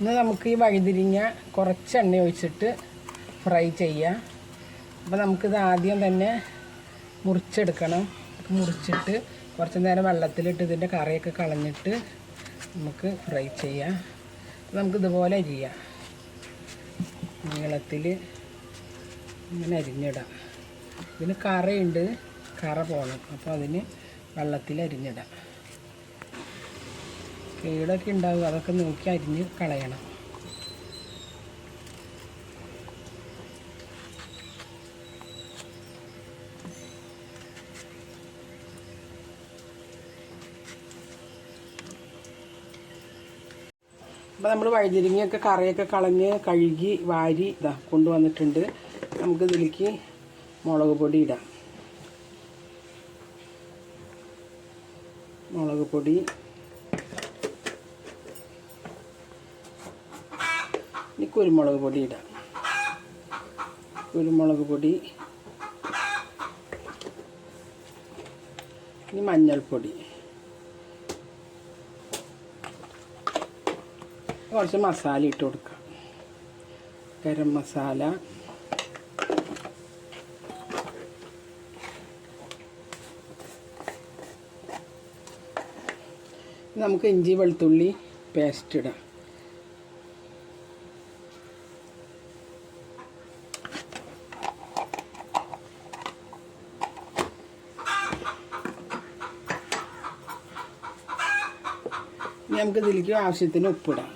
ഇന്ന് നമുക്ക് ഈ വഴുതിരിങ്ങ കുറച്ച് എണ്ണ ഒഴിച്ചിട്ട് ഫ്രൈ ചെയ്യാം. അപ്പോൾ നമുക്കിത് ആദ്യം തന്നെ മുറിച്ചെടുക്കണം. മുറിച്ചിട്ട് കുറച്ച് നേരം വെള്ളത്തിലിട്ട് ഇതിന്റെ കറിയൊക്കെ കളഞ്ഞിട്ട് നമുക്ക് ഫ്രൈ ചെയ്യാം. നമുക്കിതുപോലെ അരിയാം. നീളത്തിൽ ഇങ്ങനെ അരിഞ്ഞിടാം. ഇതിന് കറയുണ്ട്. കറ പോകണം അപ്പോൾ അതിന് വെള്ളത്തിൽ അരിഞ്ഞിടാം. കേടൊക്കെ ഉണ്ടാവും. അതൊക്കെ നോക്കി അരിഞ്ഞ് കളയണം. അപ്പോൾ നമ്മൾ വഴുതിരിങ്ങയൊക്കെ കറിയൊക്കെ കളഞ്ഞ് കഴുകി വാരി ഇതാ കൊണ്ടുവന്നിട്ടുണ്ട്. നമുക്ക് ഇതിലേക്ക് മുളക് പൊടി ഇടാം. മുളക് പൊടി കുരുമുളക് പൊടി ഇടാം. കുരുമുളക് പൊടി ഇനി മഞ്ഞൾപ്പൊടി. കുറച്ച് മസാല ഇട്ട് കൊടുക്കാം. ഗരം മസാല. നമുക്ക് ഇഞ്ചി വെളുത്തുള്ളി പേസ്റ്റ് ഇടാം ഇനി നമുക്ക് ഇതിലേക്ക് ആവശ്യത്തിന് ഉപ്പിടാം.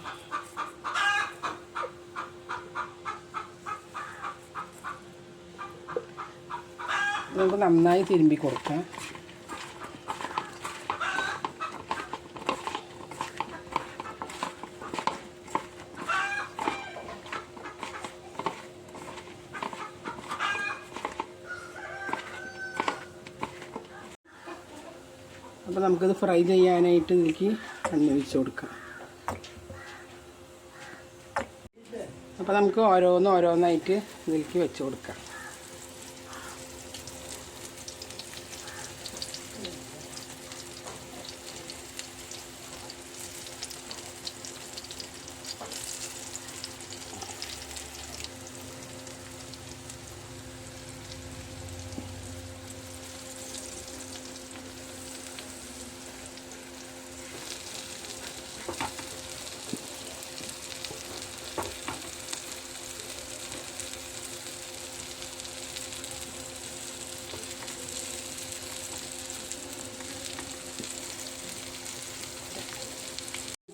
നമുക്ക് നന്നായി തിരുമ്പി കൊടുക്കാം. അപ്പോൾ നമുക്കത് ഫ്രൈ ചെയ്യാനായിട്ട് ഇതിലേക്ക് എണ്ണ ഒഴിച്ച് കൊടുക്കാം. അപ്പോൾ നമുക്ക് ഓരോന്ന് ഓരോന്നായിട്ട് ഇതിലേക്ക് വെച്ച് കൊടുക്കാം.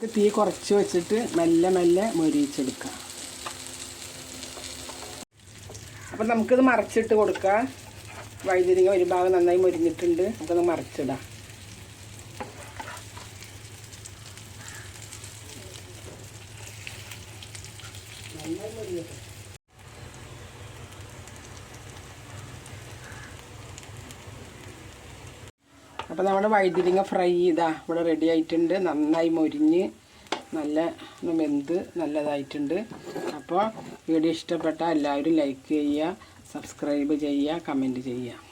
ഇത് തീ കുറച്ച് വെച്ചിട്ട് മെല്ലെ മെല്ലെ മൊരിയിച്ചെടുക്കാം. അപ്പം നമുക്കിത് മറച്ചിട്ട് കൊടുക്കാം. വൈദ്യുതി ഒരു ഭാഗം നന്നായി മൊരിഞ്ഞിട്ടുണ്ട്. നമുക്കത് മറച്ചിടാം. അപ്പോൾ നമ്മുടെ വഴുതിരിങ്ങ ഫ്രൈ ചെയ്താൽ ഇവിടെ റെഡി ആയിട്ടുണ്ട്. നന്നായി മൊരിഞ്ഞ് നല്ല വെന്ത് നല്ലതായിട്ടുണ്ട്. അപ്പോൾ വീഡിയോ ഇഷ്ടപ്പെട്ടാൽ എല്ലാവരും ലൈക്ക് ചെയ്യുക സബ്സ്ക്രൈബ് ചെയ്യുക കമന്റ് ചെയ്യുക.